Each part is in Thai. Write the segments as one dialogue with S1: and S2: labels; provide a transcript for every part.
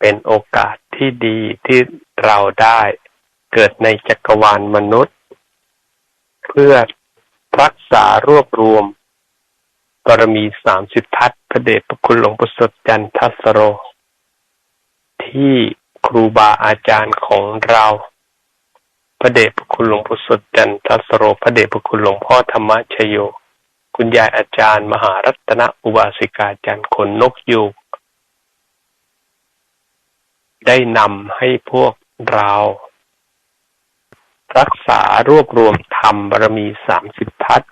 S1: เป็นโอกาสที่ดีที่เราได้เกิดในจักรวาลมนุษย์ เพื่อรักษารวบรวมบารมีสามสิบทัศพระเดชพระคุณหลวงประสดจันทัสโร ที่ครูบาอาจารย์ของเรา พระเดชพระคุณหลวงประสดจันทัสโร พระเดชพระคุณหลวงพ่อธรรมชโย คุณยายอาจารย์ มหารัตนอุบาสิกาจารย์คนนกยูก ได้นำให้พวกเรา รักษารวบรวมธรรมบารมีสามสิบทัศ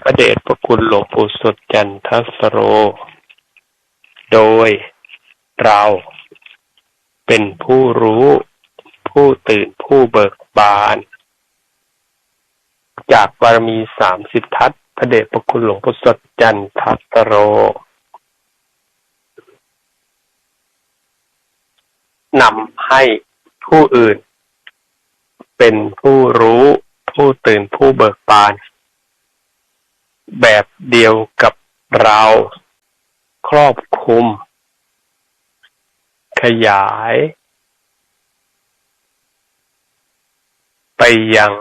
S1: พระเดชพระคุณหลวงปู่สดจันทสโร โดยเราเป็นผู้รู้ ผู้ตื่นผู้เบิกบาน จากบารมีสามสิบทัศพระเดชพระคุณหลวงปู่สดจันทสโร นำให้ผู้อื่น เป็นผู้รู้ ผู้ตื่นผู้เบิกบาน แบบเดียวกับเราครอบคุม ขยาย ไปยัง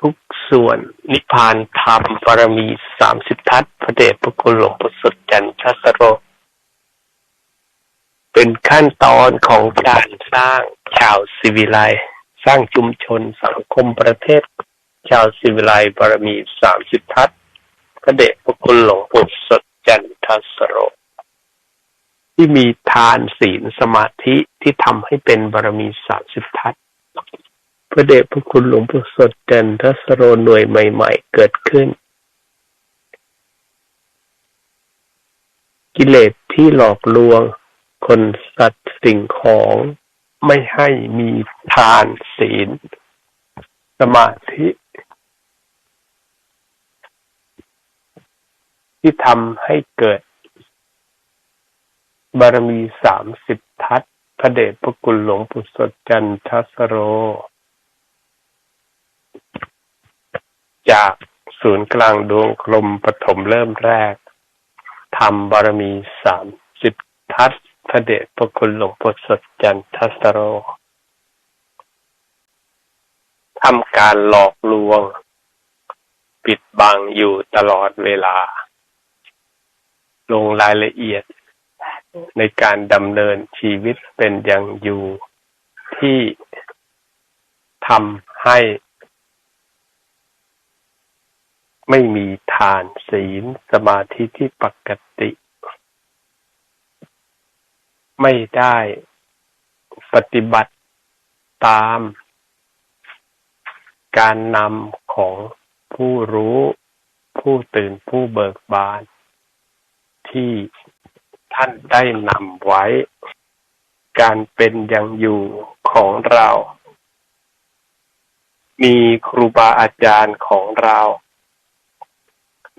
S1: ทุกส่วนนิพพานธรรมบารมีสามสิบทัศพระเดชพระคุณหลวงปู่สุดจันทสโร เป็นขั้นตอนของการสร้างชาวสิวิไลสร้างชุมชนสังคมประเทศ ชาวสิวิไลบารมีสามสิบทัศพระเดชพระคุณหลวงปู่สดจันทสโร ที่มีทานศีลสมาธิที่ทำให้เป็นบารมีสามสิบทัศพระเดชพระคุณหลวงปู่สดจันทสโรหน่วยใหม่ ๆ เกิดขึ้น กิเลสที่หลอกลวง คนสัตว์สิ่งของไม่ให้มีทานศีล สมาธิ ที่ทำให้เกิด บารมีสามสิบทัศพระเดชพระคุณหลวงปู่สดจันทสโร จากศูนย์กลางดวงกลมปฐมเริ่มแรกทำบารมีสามสิบทัศ พระเดชพระคุณหลวงปู่สดจันทัสโรทำการหลอกลวง ปิดบังอยู่ตลอดเวลา ลงรายละเอียดในการดำเนินชีวิตเป็นอย่างอยู่ที่ทำให้ ไม่มีทานศีลสมาธิที่ปกติ ไม่ได้ปฏิบัติตามการนำของผู้รู้ผู้ตื่นผู้เบิกบาน ที่ท่านได้นำไว้ การเป็นอย่างอยู่ของเรา มีครูบาอาจารย์ของเรา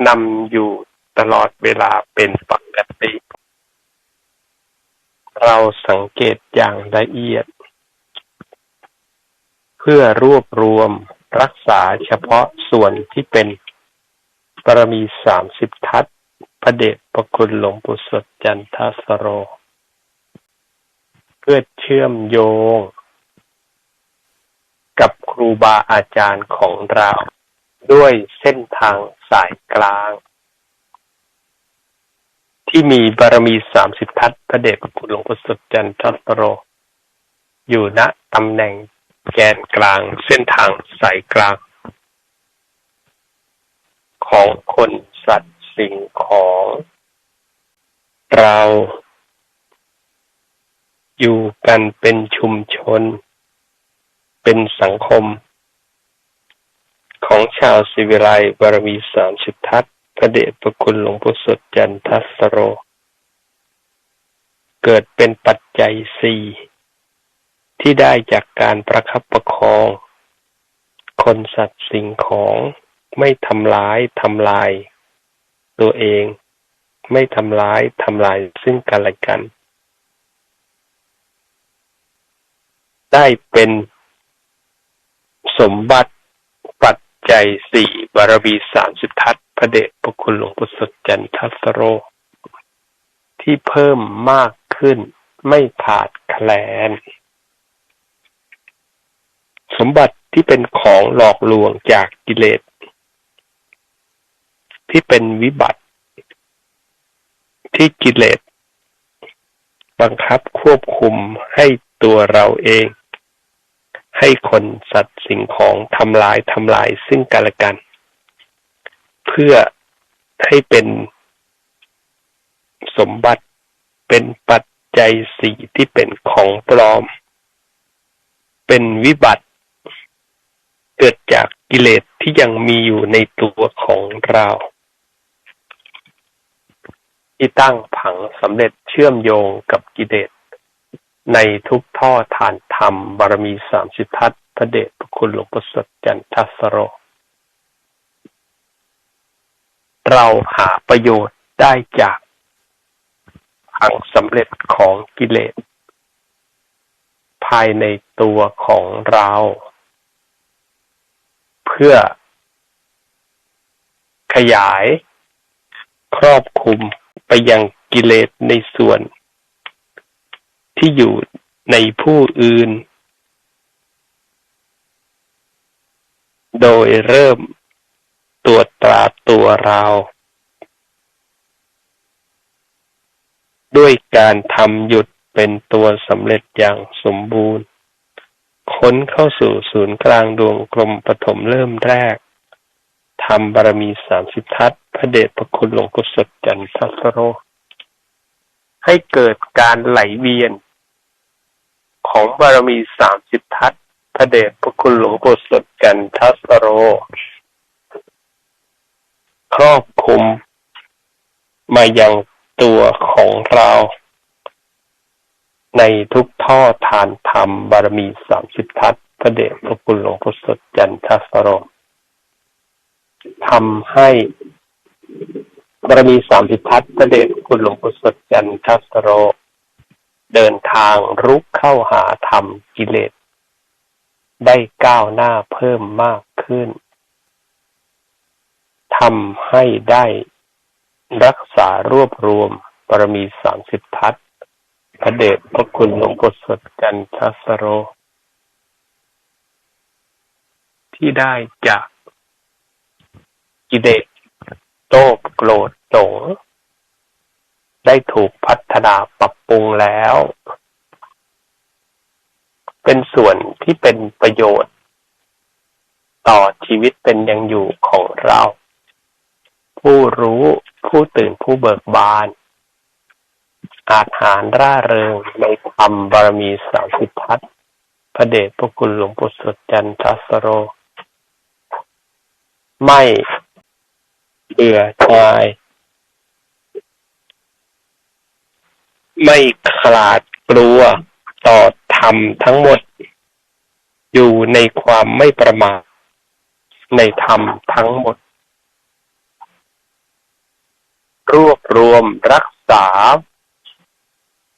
S1: นำอยู่ตลอดเวลาเป็นปกติ เราสังเกตอย่างละเอียด เพื่อรวบรวมรักษาเฉพาะส่วนที่เป็นปรมีสามสิบทัศพระเดชพระคุณหลวงปู่สดจันทสโร เพื่อเชื่อมโยง กับครูบาอาจารย์ของเรา ด้วยเส้นทางสายกลาง ที่มีบารมีสามสิบทัศพระเดชพระคุณหลวงพ่อสุดจันทสโร อยู่ณตำแหน่งแกนกลางเส้นทางสายกลาง ของคนสัตว์สิ่งของเราอยู่กันเป็นชุมชน เป็นสังคม ของชาวสิวิไลบารมีสามสิบทัศ พระเดชพระคุณหลวงพ่อสดจันทสโร เกิดเป็นปัจจัยสี่ที่ได้จากการประคับประคอง คนสัตว์สิ่งของไม่ทำร้ายทำลาย ตัวเอง ไม่ทำร้ายทำลายซึ่งกันและกัน ได้เป็นสมบัติ ปัจจัยสี่บารมีสามสิบทัศพระเดชพระคุณหลวงปู่สดจันทัสโร ที่เพิ่มมากขึ้นไม่ขาดแคลน สมบัติที่เป็นของหลอกลวงจากกิเลส ที่เป็นวิบัติ ที่กิเลส บังคับควบคุมให้ตัวเราเอง ให้คนสัตว์สิ่งของทำลายทำลายซึ่งกันและกัน เพื่อให้เป็นสมบัติเป็นปัจจัยสี่ที่เป็นของปลอม เป็นวิบัติ เกิดจากกิเลสที่ยังมีอยู่ในตัวของเราที่ตั้งผังสำเร็จเชื่อมโยงกับกิเลส ในทุกท่อฐานธรรม บารมีสามสิทัศพระเดชพระคุณหลวงพ่อสดจันทัสโร เราหาประโยชน์ได้จากผังสำเร็จของกิเลส ภายในตัวของเรา เพื่อขยายครอบคลุมไปยังกิเลสในส่วน ที่อยู่ในผู้อื่น โดยเริ่มตัวจตราตัวเรา ด้วยการทำหยุดเป็นตัวสำเร็จอย่างสมบูรณ์ ค้นเข้าสู่ศูนย์กลางดวงกลมปฐมเริ่มแรกทำบารมีสามสิบทัศพระเดชพระคุณหลวงปู่สดจันทัสโร ให้เกิดการไหลเวียน ของบารมีสามสิบทัศพระเดชพระคุณหลวงปู่สดจันทัสโร ครอบคุมมายังตัวของเรา ในทุกท่อทานธรรมบารมีสามสิบทัศพระเดชพระคุณหลวงพ่สดจันทัสโรทำให้บารมีสามสิบทัศพระเดชคุณหลวงพ่สดจันทัสโร เดินทางรุกเข้าหาธรรมกิเลส ได้ก้าวหน้าเพิ่มมากขึ้นทำให้ได้รักษารวบรวมปรมีสามสิบทัศพระเดชพระคุณหลวงปู่สดจันทสโร ที่ได้จากกิเลสโตโกรธโง ได้ถูกพัฒนาปรับปรุงแล้ว เป็นส่วนที่เป็นประโยชน์ ต่อชีวิตเป็นยังอยู่ของเรา ผู้รู้ผู้ตื่นผู้เบิกบาน อาจหารร่าเริงในธรรมบารมีสามสิบทัศพระเดชพระคุณหลวงปู่สดจันทัสโร ไม่เบื่อชาย ไม่ขลาดกลัวต่อธรรมทั้งหมด อยู่ในความไม่ประมาทในธรรมทั้งหมด รวบรวมรักษา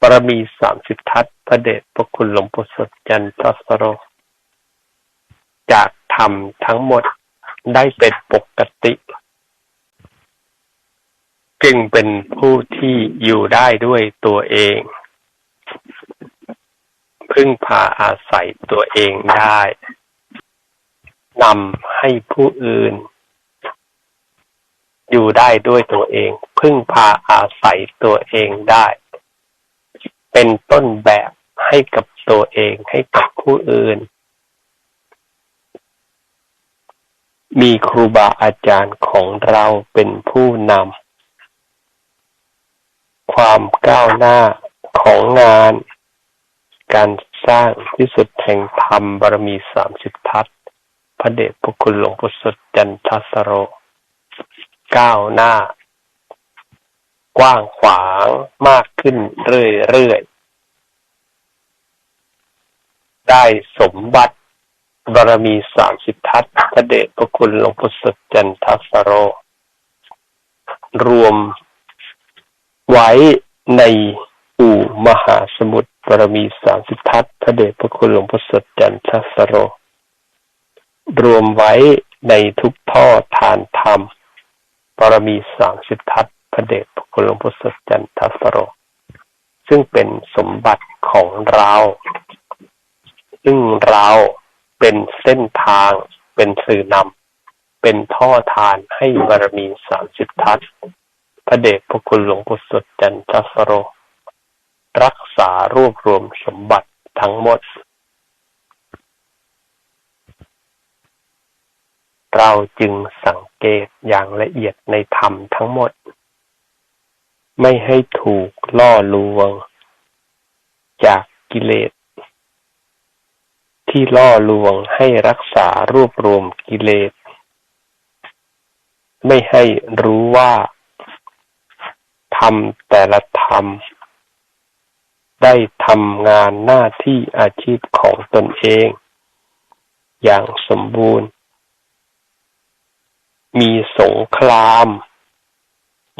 S1: บารมีสามสิบทัศพระเดชพระคุณหลวงปู่สดจันทสโร จากธรรมทั้งหมดได้เป็นปกติ จึงเป็นผู้ที่อยู่ได้ด้วยตัวเอง พึ่งพาอาศัยตัวเองได้นำให้ผู้อื่น อยู่ได้ด้วยตัวเอง พึ่งพาอาศัยตัวเองได้ เป็นต้นแบบให้กับตัวเองให้กับผู้อื่น มีครูบาอาจารย์ของเราเป็นผู้นำ ความก้าวหน้าของงาน การสร้างที่สุดแห่งธรรมบารมีสามสิบทัศพระเดชพระคุณหลวงพ่อสดจันทสโร ก้าวหน้า กว้างขวางมากขึ้นเรื่อยๆ ได้สมบัติบารมีสามสิบทัศพระเดชพระคุณหลวงพ่อสดจันทัสโร รวม ไว้ในอู่มหาสมุทรบารมีสามสิบทัศพระเดชพระคุณหลวงพ่อสดจันทัสโร รวมไว้ในทุกท่อทานธรรมบารมีสามสิบทัศพระเดชพระคุณหลวงพ่อสดจันทสโร ซึ่งเป็นสมบัติของเรา ซึ่งเราเป็นเส้นทางเป็นสื่อนำเป็นท่อทานให้บารมีสามสิบทัศ ระเดชพระคุณหลวงปู่สดจันทสโร รักษารวบรวมสมบัติทั้งหมด เราจึงสังเกตอย่างละเอียดในธรรมทั้งหมด ไม่ให้ถูกล่อลวง จากกิเลส ที่ล่อลวงให้รักษารวบรวมกิเลส ไม่ให้รู้ว่า ทำแต่ละธรรม ได้ทำงานหน้าที่อาชีพของตนเอง อย่างสมบูรณ์ มีสงคราม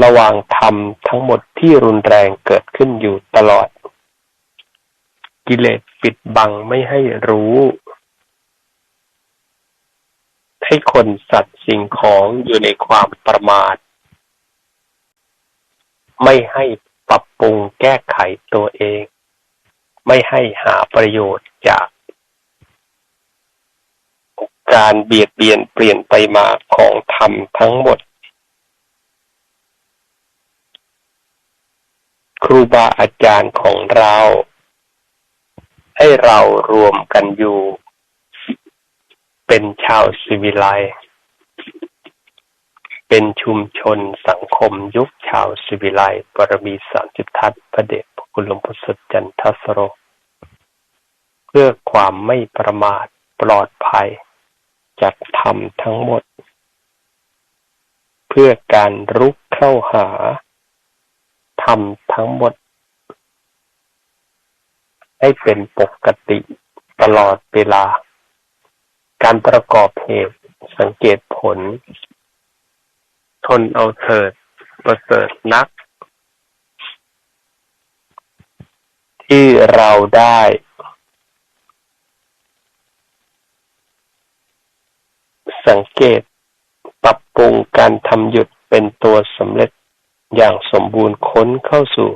S1: ระหว่างธรรมทั้งหมดที่รุนแรงเกิดขึ้นอยู่ตลอด กิเลสปิดบังไม่ให้รู้ให้คนสัตว์สิ่งของอยู่ในความประมาท ไม่ให้ปรับปรุงแก้ไขตัวเอง ไม่ให้หาประโยชน์จากการเบียดเบียนเปลี่ยนไปมาของธรรมทั้งหมด ครูบาอาจารย์ของเรา ให้เรารวมกันอยู่ เป็นชาวสิวิไล เป็นชุมชนสังคมยุคชาวสิวิไลปรมีสามสิบทัศพระเดชพระคุณหลวงพ่อสดจันทสโร เพื่อความไม่ประมาทปลอดภัยจากธรรมทั้งหมด เพื่อการรุกเข้าหาธรรมทั้งหมด ให้เป็นปกติตลอดเวลา การประกอบเหตุสังเกตผล ทนเอาเถิด ประเสริฐนัก ที่เราได้สังเกตปรับปรุงการทำหยุดเป็นตัวสำเร็จอย่างสมบูรณ์ค้นเข้าสู่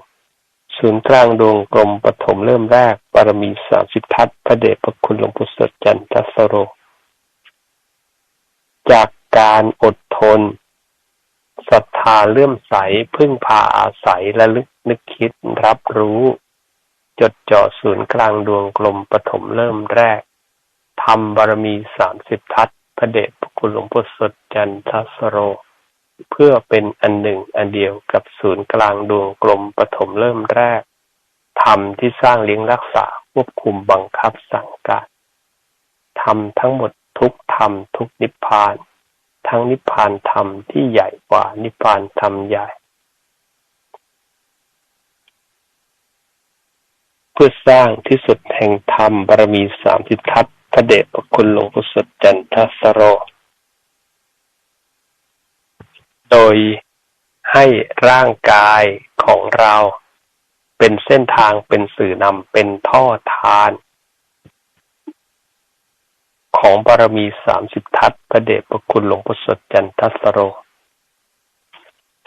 S1: ศูนย์กลางดวงกลมปฐมเริ่มแรกบารมีสามสิบทัศพระเดชพระคุณหลวงปู่สดจันทสโร จากการอดทน ศรัทธาเลื่อมใสพึ่งพาอาศัยและลึกนึกคิดรับรู้ จดจ่อศูนย์กลางดวงกลมปฐมเริ่มแรกทำบารมีสามสิบทัศพระเดชพระคุณหลวงปู่สดจันทสโร เพื่อเป็นอันหนึ่งอันเดียวกับศูนย์กลางดวงกลมปฐมเริ่มแรกธรรมที่สร้างเลี้ยงรักษาควบคุมบังคับสั่งการธรรมทั้งหมดทุกธรรมทุกนิพพาน ทั้งนิพพานธรรมที่ใหญ่กว่านิพพานธรรมใหญ่ เพื่อสร้างที่สุดแห่งธรรมบารมีสามสิบทัศพระเดชพระคุณหลวงปู่สดจันทสโร โดยให้ร่างกายของเราเป็นเส้นทางเป็นสื่อนำเป็นท่อทาน ของบารมีสามสิบทัศพระเดชพระคุณหลวงปู่สดจันทัสโร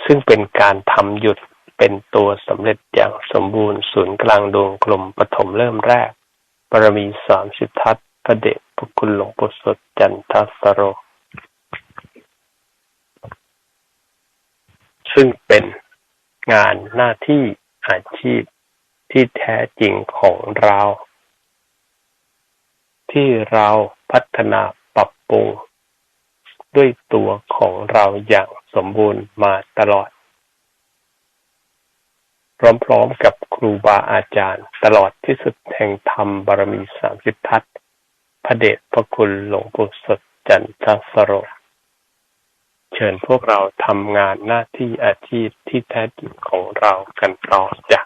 S1: ซึ่งเป็นการทำหยุดเป็นตัวสำเร็จอย่างสมบูรณ์ศูนย์กลางดวงกลมปฐมเริ่มแรกบารมีสามสิบทัศพระเดชพระคุณหลวงปู่สดจันทัสโร ซึ่งเป็นงานหน้าที่อาชีพที่แท้จริงของเรา ที่เรา พัฒนาปรับปรุง ด้วยตัวของเราอย่างสมบูรณ์มาตลอด พร้อมๆกับครูบาอาจารย์ ตลอดที่สุดแห่งธรรมบารมีสามสิบทัศพระเดชพระคุณหลวงปู่สดจันทสโร เชิญพวกเราทำงานหน้าที่อาชีพที่แท้จริงของเรากันต่อจาก